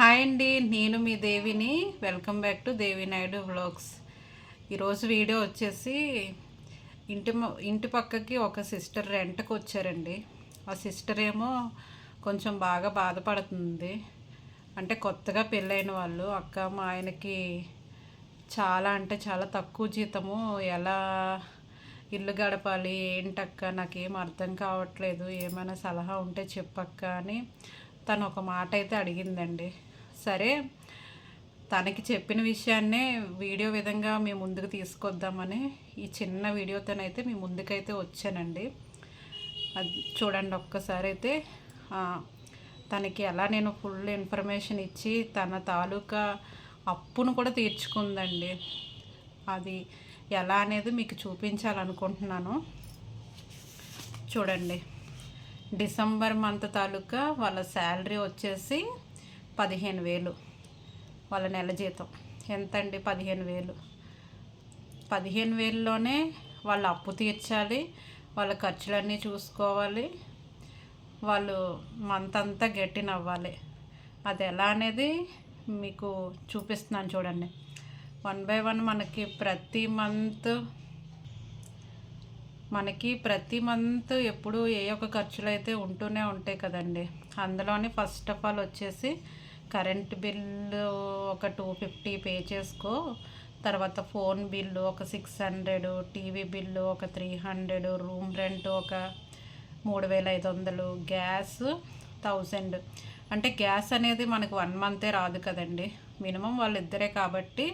Hi అండి నేను మీ దేవిని. Welcome back to Devi Naidu vlogs ఈరోజు వీడియో వచ్చేసి ఇంటి ఇంటి పక్కకి ఒక సిస్టర్ రెంట్కి వచ్చారండి. ఆ సిస్టర్ ఏమో కొంచెం బాగా బాధపడుతుంది. అంటే కొత్తగా పెళ్ళైన వాళ్ళు అక్క మా ఆయనకి చాలా అంటే చాలా తక్కువ జీతము. ఎలా ఇల్లు గడపాలి ఏంటక్క నాకేం అర్థం కావట్లేదు ఏమైనా సలహా ఉంటే చెప్పక్క అని తను ఒక మాట అయితే అడిగిందండి. సరే తనకి చెప్పిన విషయాన్నే వీడియో విధంగా మీ ముందుకు తీసుకొద్దామని ఈ చిన్న వీడియోతోనైతే మీ ముందుకైతే వచ్చానండి. అది చూడండి ఒక్కసారి అయితే తనకి ఎలా నేను ఫుల్ ఇన్ఫర్మేషన్ ఇచ్చి తన తాలూకా అప్పును కూడా తీర్చుకుందండి. అది ఎలా అనేది మీకు చూపించాలనుకుంటున్నాను. చూడండి డిసెంబర్ మంత్ తాలూకా వాళ్ళ శాలరీ వచ్చేసి పదిహేను వేలు వాళ్ళ నెల జీతం. ఎంతండి పదిహేను వేలు? పదిహేను వేలలోనే వాళ్ళ అప్పు తీర్చాలి వాళ్ళ ఖర్చులన్నీ చూసుకోవాలి వాళ్ళు మంత్ అంతా గట్టినవ్వాలి అది ఎలా అనేది మీకు చూపిస్తున్నాను చూడండి. వన్ బై వన్ మనకి ప్రతి మంత్ మనకి ప్రతి మంత్ ఎప్పుడు ఏ ఒక్క ఖర్చులు అయితే ఉంటూనే ఉంటాయి కదండి. అందులోని ఫస్ట్ ఆఫ్ ఆల్ వచ్చేసి కరెంట్ బిల్లు ఒక టూ ఫిఫ్టీ పే చేసుకో. తర్వాత ఫోన్ బిల్లు ఒక సిక్స్ హండ్రెడ్ టీవీ బిల్లు ఒక త్రీ హండ్రెడ్ రూమ్ రెంట్ ఒక మూడు వేల ఐదు వందలు గ్యాస్ థౌజండ్ అంటే గ్యాస్ అనేది మనకు వన్ మంతే రాదు కదండి. మినిమం వాళ్ళిద్దరే కాబట్టి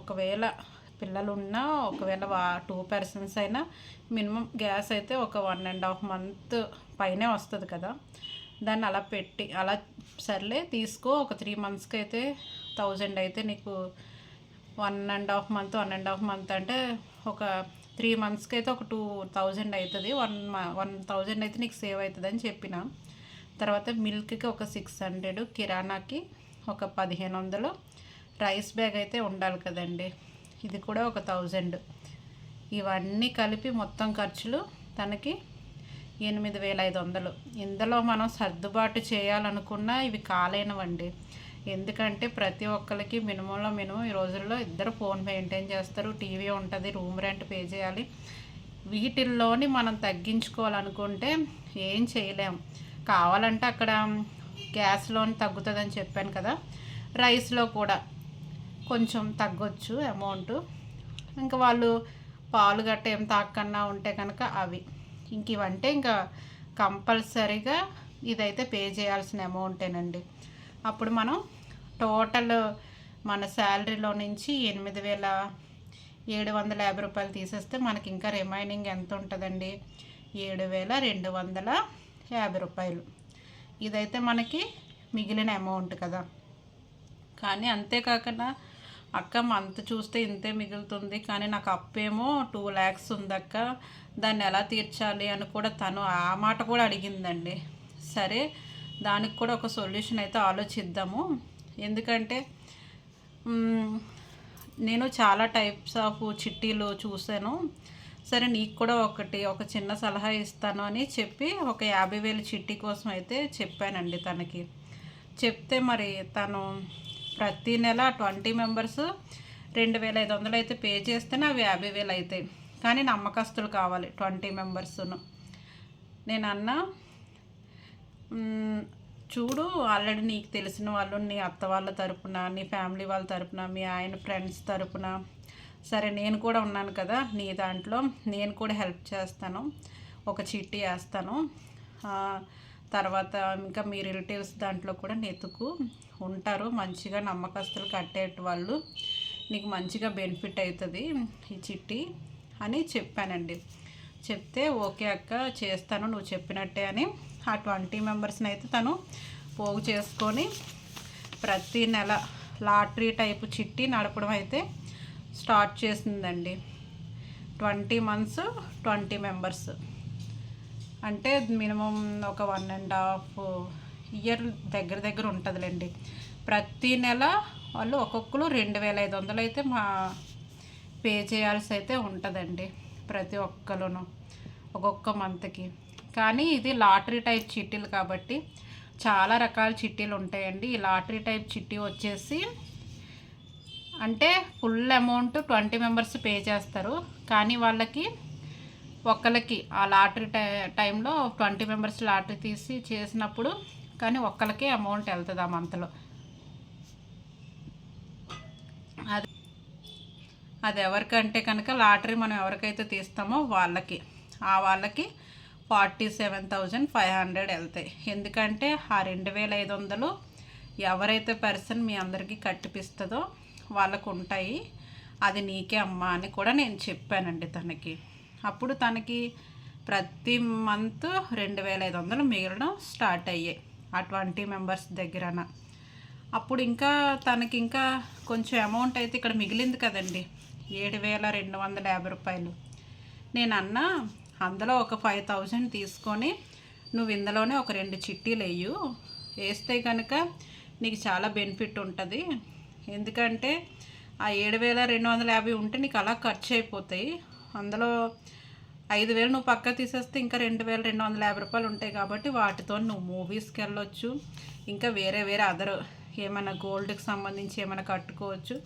ఒకవేళ పిల్లలు ఉన్నా ఒకవేళ వా టూ పర్సన్స్ అయినా మినిమం గ్యాస్ అయితే ఒక వన్ అండ్ హాఫ్ మంత్ పైనే వస్తుంది కదా. దాన్ని అలా పెట్టి అలా సర్లే తీసుకో ఒక త్రీ మంత్స్కి అయితే థౌజండ్ అయితే నీకు one and half month one and half month అంటే ఒక త్రీ మంత్స్కి అయితే ఒక టూ థౌజండ్ అవుతుంది వన్ వన్ థౌజండ్ అయితే నీకు సేవ్ అవుతుంది అని చెప్పిన. తర్వాత మిల్క్కి ఒక సిక్స్ హండ్రెడ్ కిరాణాకి ఒక పదిహేను వందలు రైస్ బ్యాగ్ అయితే ఉండాలి కదండి. ఇది కూడా ఒక థౌజండ్ ఇవన్నీ కలిపి మొత్తం ఖర్చులు తనకి ఎనిమిది వేల ఐదు వందలు. ఇందులో మనం సర్దుబాటు చేయాలనుకున్నా ఇవి కాలేనవండి. ఎందుకంటే ప్రతి ఒక్కరికి మినిమంలో మినిమం ఈ రోజుల్లో ఇద్దరు ఫోన్ మెయింటైన్ చేస్తారు టీవీ ఉంటుంది రూమ్ రెంట్ పే చేయాలి. వీటిల్లోని మనం తగ్గించుకోవాలనుకుంటే ఏం చేయలేం. కావాలంటే అక్కడ గ్యాస్లోని తగ్గుతుందని చెప్పాను కదా రైస్లో కూడా కొంచెం తగ్గొచ్చు అమౌంట్. ఇంకా వాళ్ళు పాలు గట్ట ఏం తాకన్నా ఉంటే కనుక అవి. ఇంక ఇవంటే ఇంకా కంపల్సరీగా ఇదైతే పే చేయాల్సిన అమౌంటేనండి అప్పుడు మనం టోటల్ మన శాలరీలో నుంచి ఎనిమిది వేల ఏడు వందల యాభై రూపాయలు తీసేస్తే మనకి ఇంకా రిమైనింగ్ ఎంత ఉంటుందండి? ఏడు వేల రెండు వందల యాభై రూపాయలు. ఇదైతే మనకి మిగిలిన అమౌంట్ కదా. కానీ అంతేకాకుండా అక్క మంత్ చూస్తే ఇంతే మిగులుతుంది కానీ నాకు అప్పేమో టూ ల్యాక్స్ ఉందక్క. దాన్ని ఎలా తీర్చాలి అని కూడా తను ఆ మాట కూడా అడిగిందండి. సరే దానికి కూడా ఒక సొల్యూషన్ అయితే ఆలోచిద్దాము. ఎందుకంటే నేను చాలా టైప్స్ ఆఫ్ చిట్టీలు చూశాను. సరే నీకు కూడా ఒకటి ఒక చిన్న సలహా ఇస్తాను అని చెప్పి ఒక యాభై వేలు చిట్టి కోసం అయితే చెప్పానండి తనకి. చెప్తే మరి తను ప్రతి నెల ట్వంటీ మెంబర్స్ రెండు వేల ఐదు వందలు అయితే పే చేస్తేనే అవి యాభై వేలు అవుతాయి. కానీ నమ్మకస్తులు కావాలి ట్వంటీ మెంబర్స్ను. నేను అన్నా చూడు ఆల్రెడీ నీకు తెలిసిన వాళ్ళు నీ అత్త వాళ్ళ తరపున నీ ఫ్యామిలీ వాళ్ళ తరపున మీ ఆయన ఫ్రెండ్స్ తరపున. సరే నేను కూడా ఉన్నాను కదా నీ దాంట్లో నేను కూడా హెల్ప్ చేస్తాను. ఒక చిట్టి వేస్తాను. తర్వాత ఇంకా మీ రిలేటివ్స్ దాంట్లో కూడా నెతుకు ఉంటారు. మంచిగా నమ్మకస్తులు కట్టేట వాళ్ళు. నీకు మంచిగా బెనిఫిట్ అవుతుంది ఈ చిట్టి అని చెప్పానండి. చెప్తే ఓకే అక్క చేస్తాను నువ్వు చెప్పినట్టే అని. ఆ ట్వంటీ మెంబర్స్ని అయితే తను పోగు చేసుకొని ప్రతి నెల లాటరీ టైపు చిట్టి నడపడం అయితే స్టార్ట్ చేసిందండి. Twenty months twenty members. అంటే మినిమం ఒక వన్ అండ్ హాఫ్ ఇయర్ దగ్గర దగ్గర ఉంటుందిలేండి. ప్రతి నెల వాళ్ళు ఒక్కొక్కరు రెండు వేల ఐదు వందలు అయితే మా పే చేయాల్సి అయితే ఉంటుందండి ప్రతి ఒక్కరును ఒక్కొక్క మంత్కి. కానీ ఇది లాటరీ టైప్ చిట్టీలు కాబట్టి చాలా రకాల చిట్టీలు ఉంటాయండి. ఈ లాటరీ టైప్ చిట్టి వచ్చేసి అంటే full amount twenty members pay చేస్తారు. కానీ వాళ్ళకి ఒక్కరికి ఆ లాటరీ టై టైంలో ట్వంటీ మెంబర్స్ లాటరీ తీసి చేసినప్పుడు కానీ ఒక్కరికే అమౌంట్ వెళ్తుంది ఆ మంత్లో అది అది ఎవరికంటే కనుక లాటరీ మనం ఎవరికైతే తీస్తామో వాళ్ళకి. ఆ వాళ్ళకి forty seven thousand five hundred వెళ్తాయి. ఎందుకంటే ఆ రెండు వేల ఐదు వందలు ఎవరైతే పర్సన్ మీ అందరికీ కట్టిపిస్తుందో వాళ్ళకు ఉంటాయి. అది నీకే అమ్మా అని కూడా నేను చెప్పానండి తనకి. అప్పుడు తనకి ప్రతి మంత్ రెండు వేల ఐదు వందలు మిగలడం స్టార్ట్ అయ్యాయి ఆ ట్వంటీ మెంబర్స్ దగ్గరన. అప్పుడు ఇంకా తనకి ఇంకా కొంచెం అమౌంట్ అయితే ఇక్కడ మిగిలింది కదండి ఏడు వేల రెండు వందల యాభై రూపాయలు. నేను అన్నా అందులో ఒక ఫైవ్ థౌజండ్ తీసుకొని నువ్వు ఇందులోనే ఒక రెండు చిట్టీలు వేయు వేస్తే కనుక నీకు చాలా బెనిఫిట్ ఉంటుంది. ఎందుకంటే ఆ ఏడు వేల రెండు వందల యాభై ఉంటే నీకు అలా ఖర్చు అయిపోతాయి. అందులో ఐదు వేలు నువ్వు పక్క తీసేస్తే ఇంకా రెండు వేల రెండు వందల యాభై రూపాయలు ఉంటాయి కాబట్టి వాటితో నువ్వు మూవీస్కి వెళ్ళొచ్చు. ఇంకా వేరే వేరే అదర్ ఏమైనా గోల్డ్కి సంబంధించి ఏమైనా కట్టుకోవచ్చు.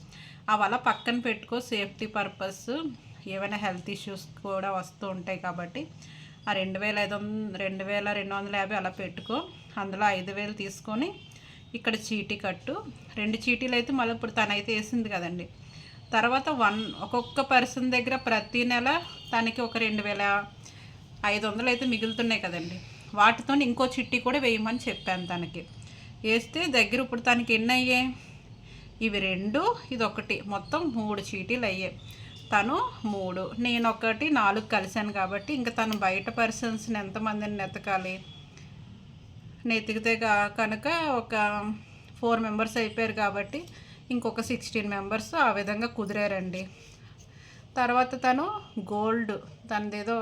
అవల పక్కన పెట్టుకో సేఫ్టీ పర్పస్ ఏమైనా హెల్త్ ఇష్యూస్ కూడా వస్తూ ఉంటాయి కాబట్టి ఆ రెండు వేల ఐదు వంద రెండు వేల రెండు వందల యాభై అలా పెట్టుకో. అందులో ఐదు వేలు తీసుకొని ఇక్కడ చీటీ కట్టు. రెండు చీటీలు అయితే మళ్ళీ ఇప్పుడు తనైతే వేసింది కదండి. తర్వాత వన్ ఒక్కొక్క పర్సన్ దగ్గర ప్రతి నెల తనకి ఒక రెండు వేల ఐదు వందలు అయితే మిగులుతున్నాయి కదండి. వాటితో ఇంకో చిట్టి కూడా వేయమని చెప్పాను తనకి. వేస్తే దగ్గర ఇప్పుడు తనకి ఎన్ని అయ్యాయి ఇవి రెండు ఇది ఒకటి మొత్తం మూడు చీటీలు అయ్యాయి. తను మూడు నేను ఒకటి నాలుగు కలిశాను కాబట్టి ఇంకా తను బయట పర్సన్స్ని ఎంతమందిని నెతకాలి? నెతికితే కనుక ఒక ఫోర్ మెంబర్స్ అయిపోయారు కాబట్టి ఇంకొక సిక్స్టీన్ మెంబర్స్ ఆ విధంగా కుదిరారండి. తర్వాత తను గోల్డ్ తనదేదో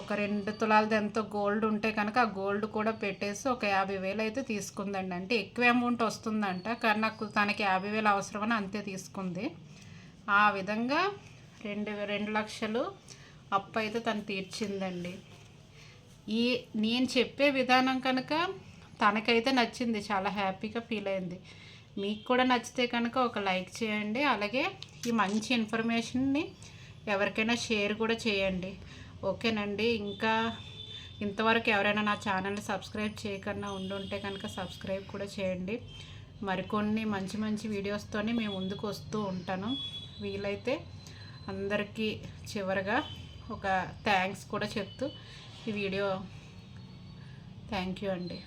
ఒక రెండు తులాలది ఎంతో గోల్డ్ ఉంటే కనుక ఆ గోల్డ్ కూడా పెట్టేసి ఒక యాభై వేలు అయితే తీసుకుందండి. అంటే ఎక్కువ అమౌంట్ వస్తుందంట కానీ నాకు తనకి యాభై వేలు అవసరమని అంతే తీసుకుంది. ఆ విధంగా రెండు రెండు లక్షలు అప్పు అయితే తను తీర్చిందండి. ఈ నేను చెప్పే విధానం కనుక తనకైతే నచ్చింది చాలా హ్యాపీగా ఫీల్ అయింది. మీకు కూడా నచ్చితే కనుక ఒక లైక్ చేయండి. అలాగే ఈ మంచి ఇన్ఫర్మేషన్ని ఎవరికైనా షేర్ కూడా చేయండి. ఓకేనండి. ఇంకా ఇంతవరకు ఎవరైనా నా ఛానల్ని సబ్స్క్రైబ్ చేయకుండా ఉండుంటే కనుక సబ్స్క్రైబ్ కూడా చేయండి. మరికొన్ని మంచి మంచి వీడియోస్తోని మేము ముందుకు వస్తూ ఉంటాను. వీలైతే అందరికీ చివరగా ఒక థ్యాంక్స్ కూడా చెప్తూ ఈ వీడియో థ్యాంక్ యూ అండి.